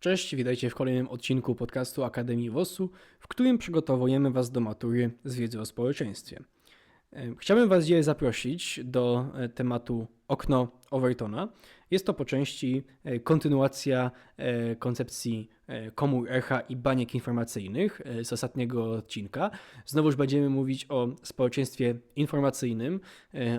Cześć, witajcie w kolejnym odcinku podcastu Akademii WOS-u, w którym przygotowujemy Was do matury z wiedzy o społeczeństwie. Chciałbym Was dzisiaj zaprosić do e, tematu okno Overtona. Jest to po części e, kontynuacja e, koncepcji komór echa i baniek informacyjnych z ostatniego odcinka. Znowuż będziemy mówić o społeczeństwie informacyjnym,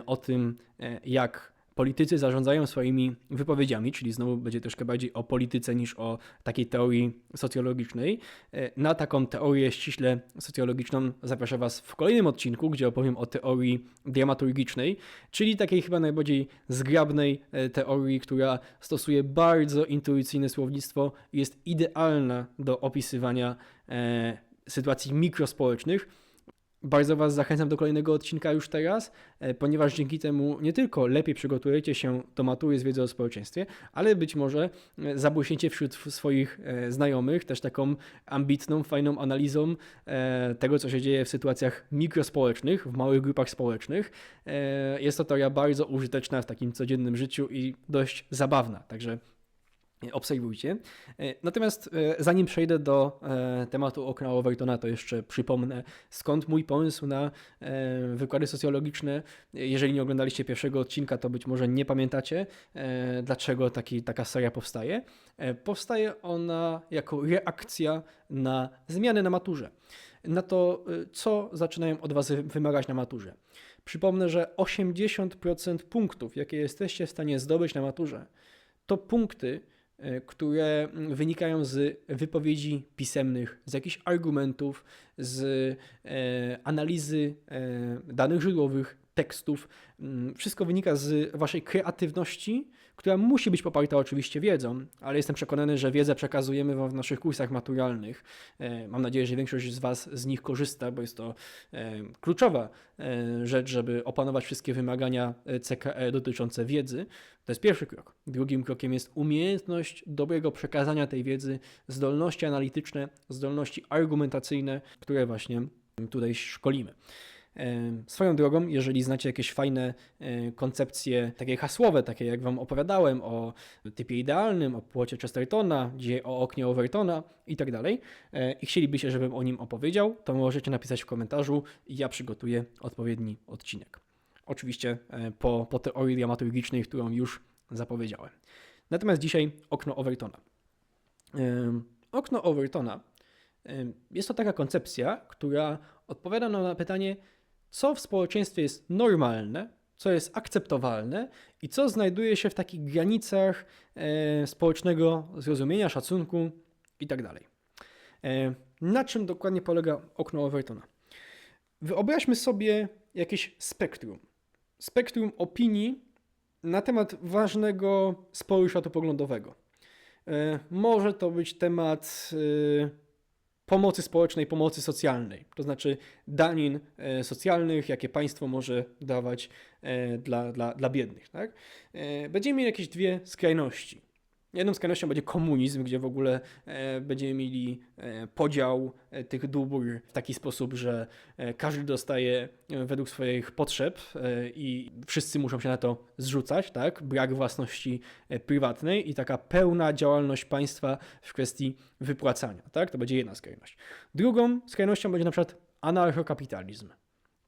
o tym jak politycy zarządzają swoimi wypowiedziami, czyli znowu będzie troszkę bardziej o polityce niż o takiej teorii socjologicznej. E, Na taką teorię ściśle socjologiczną zapraszam Was w kolejnym odcinku, gdzie opowiem o teorii dramaturgicznej, czyli takiej chyba najbardziej zgrabnej e, teorii, która stosuje bardzo intuicyjne słownictwo i jest idealna do opisywania e, sytuacji mikrospołecznych. Bardzo Was zachęcam do kolejnego odcinka już teraz, e, ponieważ dzięki temu nie tylko lepiej przygotujecie się do matury z wiedzy o społeczeństwie, ale być może e, zabłyśniecie wśród swoich e, znajomych też taką ambitną, fajną analizą tego, co się dzieje w sytuacjach mikrospołecznych, w małych grupach społecznych. Jest to teoria bardzo użyteczna w takim codziennym życiu i dość zabawna, także obserwujcie. E, Natomiast e, zanim przejdę do e, tematu okna Overtona, to jeszcze przypomnę, skąd mój pomysł na e, wykłady socjologiczne. Jeżeli nie oglądaliście pierwszego odcinka, to być może nie pamiętacie, e, dlaczego taki, taka seria powstaje. E, Powstaje ona jako reakcja na zmiany na maturze. Na to, e, co zaczynają od Was wymagać na maturze. Przypomnę, że 80% punktów, jakie jesteście w stanie zdobyć na maturze, to punkty, e, które mm, wynikają z wypowiedzi pisemnych, z jakichś argumentów, z e, analizy e, danych źródłowych, tekstów. Mm, Wszystko wynika z Waszej kreatywności, która musi być poparta oczywiście wiedzą, ale jestem przekonany, że wiedzę przekazujemy Wam w naszych kursach maturalnych. E, Mam nadzieję, że większość z Was z nich korzysta, bo jest to e, kluczowa e, rzecz, żeby opanować wszystkie wymagania CKE dotyczące wiedzy. To jest pierwszy krok. Drugim krokiem jest umiejętność dobrego przekazania tej wiedzy, zdolności analityczne, zdolności argumentacyjne, które właśnie tutaj szkolimy. Swoją drogą, jeżeli znacie jakieś fajne koncepcje, takie hasłowe, takie jak Wam opowiadałem o typie idealnym, o płocie Chestertona, gdzie o oknie Overtona i tak dalej, e, i chcielibyście, żebym o nim opowiedział, to możecie napisać w komentarzu i ja przygotuję odpowiedni odcinek. Oczywiście e, po, po teorii dramaturgicznej, którą już zapowiedziałem. Natomiast dzisiaj okno Overtona. Okno Overtona jest to taka koncepcja, która odpowiada na pytanie, co w społeczeństwie jest normalne, co jest akceptowalne i co znajduje się w takich granicach e, społecznego zrozumienia, szacunku itd. E, na czym dokładnie polega okno Overtona? Wyobraźmy sobie jakieś spektrum. Spektrum opinii na temat ważnego sporu światopoglądowego. E, Może to być temat e, pomocy społecznej, pomocy socjalnej, to znaczy danin e, socjalnych, jakie państwo może dawać e, dla, dla, dla biednych. Tak? E, Będziemy mieli jakieś dwie skrajności. Jedną skrajnością będzie komunizm, gdzie w ogóle e, będziemy mieli e, podział e, tych dóbr w taki sposób, że każdy dostaje według swoich potrzeb i wszyscy muszą się na to zrzucać, tak? Brak własności prywatnej i taka pełna działalność państwa w kwestii wypłacania, tak? To będzie jedna skrajność. Drugą skrajnością będzie na przykład anarchokapitalizm.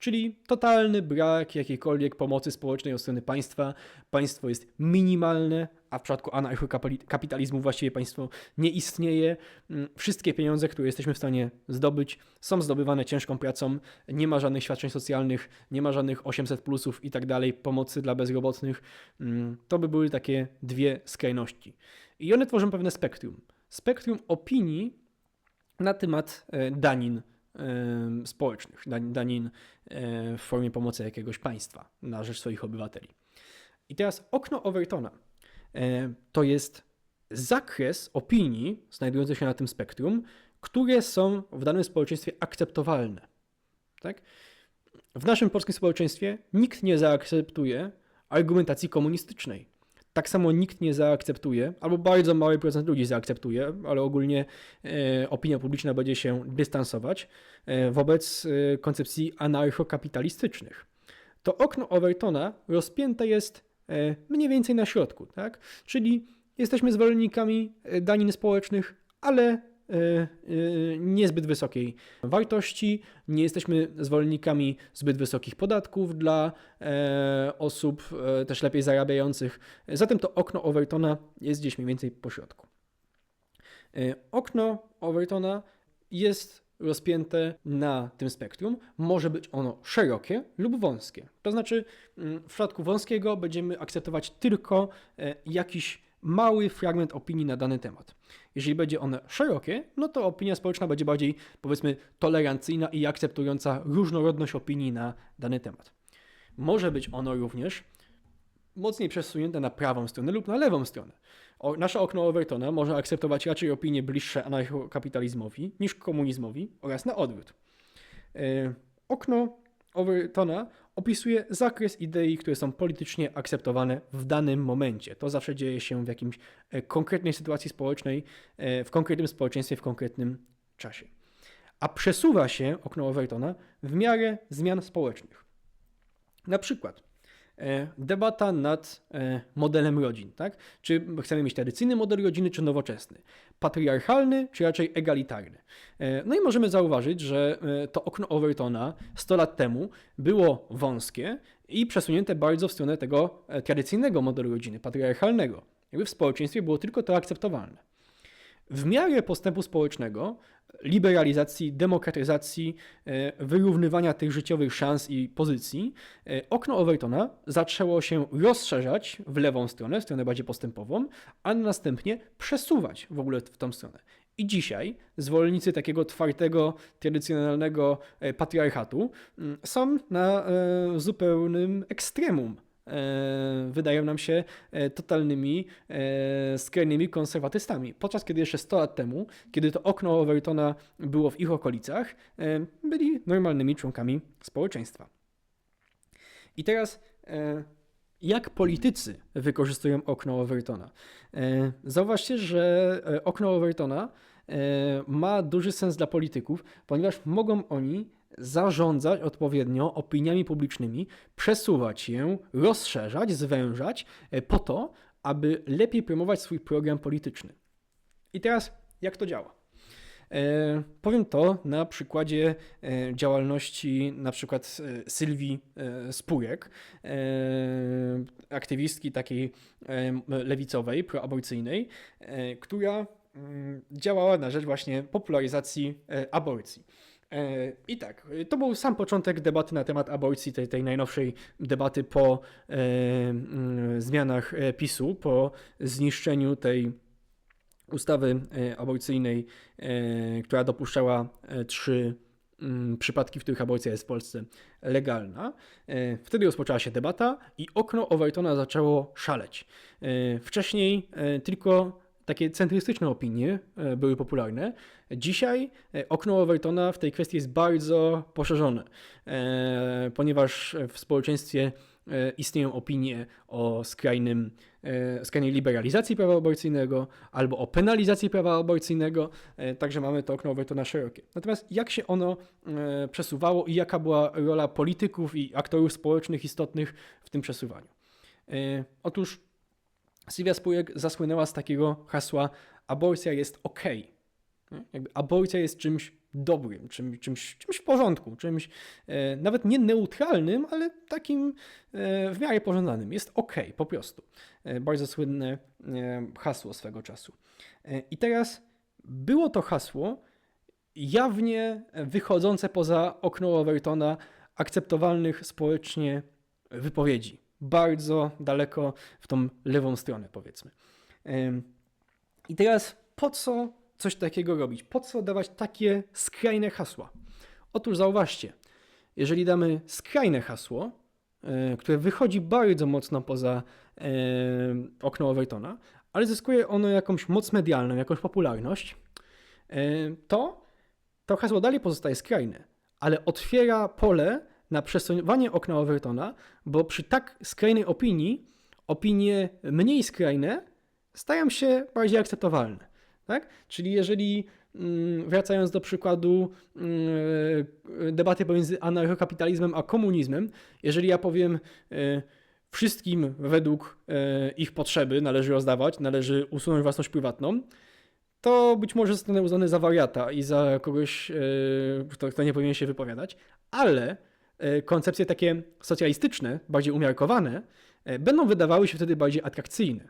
Czyli totalny brak jakiejkolwiek pomocy społecznej od strony państwa. Państwo jest minimalne, a w przypadku anarchokapitalizmu właściwie państwo nie istnieje. Mm, Wszystkie pieniądze, które jesteśmy w stanie zdobyć, są zdobywane ciężką pracą. Nie ma żadnych świadczeń socjalnych, nie ma żadnych 800 plusów i tak dalej, pomocy dla bezrobotnych. Mm, To by były takie dwie skrajności. I one tworzą pewne spektrum. Spektrum opinii na temat e, danin społecznych, danin- w formie pomocy jakiegoś państwa na rzecz swoich obywateli. I teraz okno Overtona to jest zakres opinii znajdujących się na tym spektrum, które są w danym społeczeństwie akceptowalne. Tak? W naszym polskim społeczeństwie nikt nie zaakceptuje argumentacji komunistycznej. Tak samo nikt nie zaakceptuje, albo bardzo mały procent ludzi zaakceptuje, ale ogólnie e, opinia publiczna będzie się dystansować e, wobec e, koncepcji anarchokapitalistycznych. To okno Overtona rozpięte jest e, mniej więcej na środku, tak? Czyli jesteśmy zwolennikami e, danin społecznych, ale niezbyt wysokiej wartości, nie jesteśmy zwolennikami zbyt wysokich podatków dla e, osób e, też lepiej zarabiających. Zatem to okno Overtona jest gdzieś mniej więcej po środku. E, Okno Overtona jest rozpięte na tym spektrum. Może być ono szerokie lub wąskie. To znaczy, mm, w przypadku wąskiego będziemy akceptować tylko jakiś mały fragment opinii na dany temat. Jeżeli będzie ono szerokie, no to opinia społeczna będzie bardziej, powiedzmy, tolerancyjna i akceptująca różnorodność opinii na dany temat. Może być ono również mocniej przesunięte na prawą stronę lub na lewą stronę. O, nasze okno Overtona może akceptować raczej opinie bliższe anarchokapitalizmowi niż komunizmowi oraz na odwrót. E, okno Overtona opisuje zakres idei, które są politycznie akceptowane w danym momencie. To zawsze dzieje się w jakimś e, konkretnej sytuacji społecznej, e, w konkretnym społeczeństwie, w konkretnym czasie. A przesuwa się okno Overtona w miarę zmian społecznych. Na przykład debata nad e, modelem rodzin, tak? Czy chcemy mieć tradycyjny model rodziny, czy nowoczesny? Patriarchalny, czy raczej egalitarny? E, No i możemy zauważyć, że e, to okno Overtona 100 lat temu było wąskie i przesunięte bardzo w stronę tego e, tradycyjnego modelu rodziny, patriarchalnego. Jakby w społeczeństwie było tylko to akceptowalne. W miarę postępu społecznego, liberalizacji, demokratyzacji, e, wyrównywania tych życiowych szans i pozycji, e, okno Overtona zaczęło się rozszerzać w lewą stronę, w stronę bardziej postępową, a następnie przesuwać w ogóle w tą stronę. I dzisiaj zwolennicy takiego twardego, tradycjonalnego e, patriarchatu mm, są na zupełnym ekstremum wydają nam się e, totalnymi, e, skrajnymi konserwatystami. Podczas kiedy jeszcze 100 lat temu, kiedy to okno Overtona było w ich okolicach, e, byli normalnymi członkami społeczeństwa. I teraz e, jak politycy wykorzystują okno Overtona? E, Zauważcie, że e, okno Overtona e, ma duży sens dla polityków, ponieważ mogą oni zarządzać odpowiednio opiniami publicznymi, przesuwać je, rozszerzać, zwężać e, po to, aby lepiej promować swój program polityczny. I teraz jak to działa? E, Powiem to na przykładzie e, działalności na przykład e, Sylwii e, e, aktywistki takiej e, lewicowej, proaborcyjnej, e, która mm, działała na rzecz właśnie popularyzacji e, aborcji. E, I tak, to był sam początek debaty na temat aborcji, tej, tej najnowszej debaty po e, mm, zmianach e, PiSu, po zniszczeniu tej ustawy e, aborcyjnej, e, która dopuszczała trzy mm, przypadki, w których aborcja jest w Polsce legalna. Wtedy rozpoczęła się debata i okno Overtona zaczęło szaleć. Wcześniej tylko takie centrystyczne opinie e, były popularne. Dzisiaj e, okno Overtona w tej kwestii jest bardzo poszerzone, e, ponieważ w społeczeństwie istnieją opinie o skrajnym, skrajnej liberalizacji prawa aborcyjnego albo o penalizacji prawa aborcyjnego, także mamy to okno Overtona szerokie. Natomiast jak się ono przesuwało i jaka była rola polityków i aktorów społecznych istotnych w tym przesuwaniu? Otóż Sylwia Spurek zasłynęła z takiego hasła aborcja jest ok. Jakby aborcja jest czymś dobrym, czym, czymś, czymś w porządku, czymś e, nawet nie neutralnym, ale takim e, w miarę pożądanym. Jest ok, po prostu. E, bardzo słynne e, hasło swego czasu. E, I teraz było to hasło jawnie wychodzące poza okno Overtona akceptowalnych społecznie wypowiedzi. Bardzo daleko w tą lewą stronę, powiedzmy. I teraz po co coś takiego robić? Po co dawać takie skrajne hasła? Otóż zauważcie, jeżeli damy skrajne hasło, e, które wychodzi bardzo mocno poza e, okno Overtona, ale zyskuje ono jakąś moc medialną, jakąś popularność, e, to to hasło dalej pozostaje skrajne, ale otwiera pole na przesuwanie okna Overtona, bo przy tak skrajnej opinii opinie mniej skrajne stają się bardziej akceptowalne. Tak? Czyli jeżeli, mm, wracając do przykładu mm, debaty pomiędzy anarchokapitalizmem a komunizmem, jeżeli ja powiem, y, wszystkim według e, ich potrzeby należy rozdawać, należy usunąć własność prywatną, to być może zostanę uznany za wariata i za kogoś, e, kto, nie powinien się wypowiadać, ale e, koncepcje takie socjalistyczne, bardziej umiarkowane, e, będą wydawały się wtedy bardziej atrakcyjne.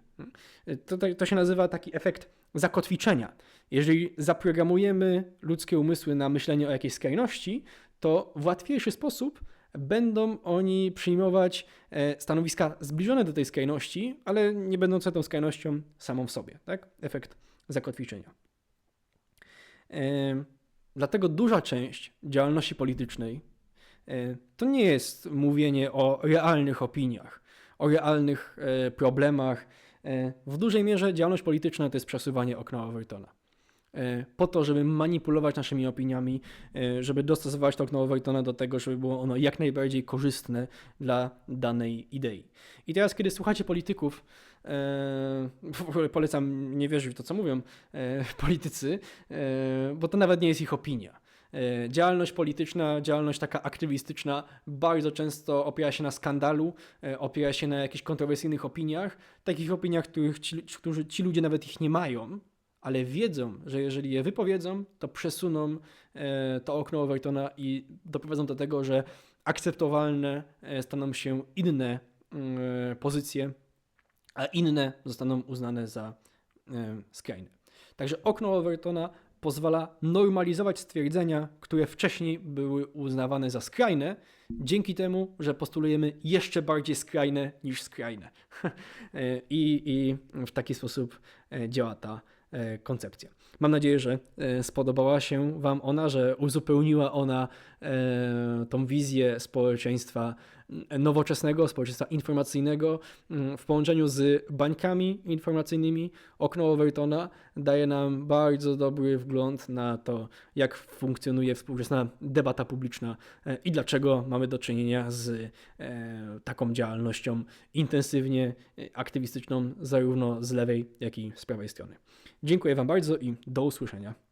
E, To, to, się nazywa taki efekt zakotwiczenia. Jeżeli zaprogramujemy ludzkie umysły na myślenie o jakiejś skrajności, to w łatwiejszy sposób będą oni przyjmować e, stanowiska zbliżone do tej skrajności, ale nie będące tą skrajnością samą w sobie. Tak? Efekt zakotwiczenia. E, Dlatego duża część działalności politycznej e, to nie jest mówienie o realnych opiniach, o realnych e, problemach. E, W dużej mierze działalność polityczna to jest przesuwanie okna Overtona. E, Po to, żeby manipulować naszymi opiniami, e, żeby dostosować to okno Overtona do tego, żeby było ono jak najbardziej korzystne dla danej idei. I teraz, kiedy słuchacie polityków, e, w ogóle polecam nie wierzyć w to, co mówią e, politycy, e, bo to nawet nie jest ich opinia. E, Działalność polityczna, działalność taka aktywistyczna bardzo często opiera się na skandalu, e, opiera się na jakichś kontrowersyjnych opiniach, takich opiniach, których ci, którzy, ci ludzie nawet ich nie mają, ale wiedzą, że jeżeli je wypowiedzą, to przesuną e, to okno Overtona i doprowadzą do tego, że akceptowalne staną się inne mm, pozycje, a inne zostaną uznane za skrajne. Także okno Overtona pozwala normalizować stwierdzenia, które wcześniej były uznawane za skrajne, dzięki temu, że postulujemy jeszcze bardziej skrajne niż skrajne. E, I, I w taki sposób e, działa ta e, koncepcja. Mam nadzieję, że spodobała się Wam ona, że uzupełniła ona tą wizję społeczeństwa nowoczesnego, społeczeństwa informacyjnego mm, w połączeniu z bańkami informacyjnymi. Okno Overtona daje nam bardzo dobry wgląd na to, jak funkcjonuje współczesna debata publiczna e, i dlaczego mamy do czynienia z e, taką działalnością intensywnie e, aktywistyczną, zarówno z lewej, jak i z prawej strony. Dziękuję Wam bardzo i do usłyszenia.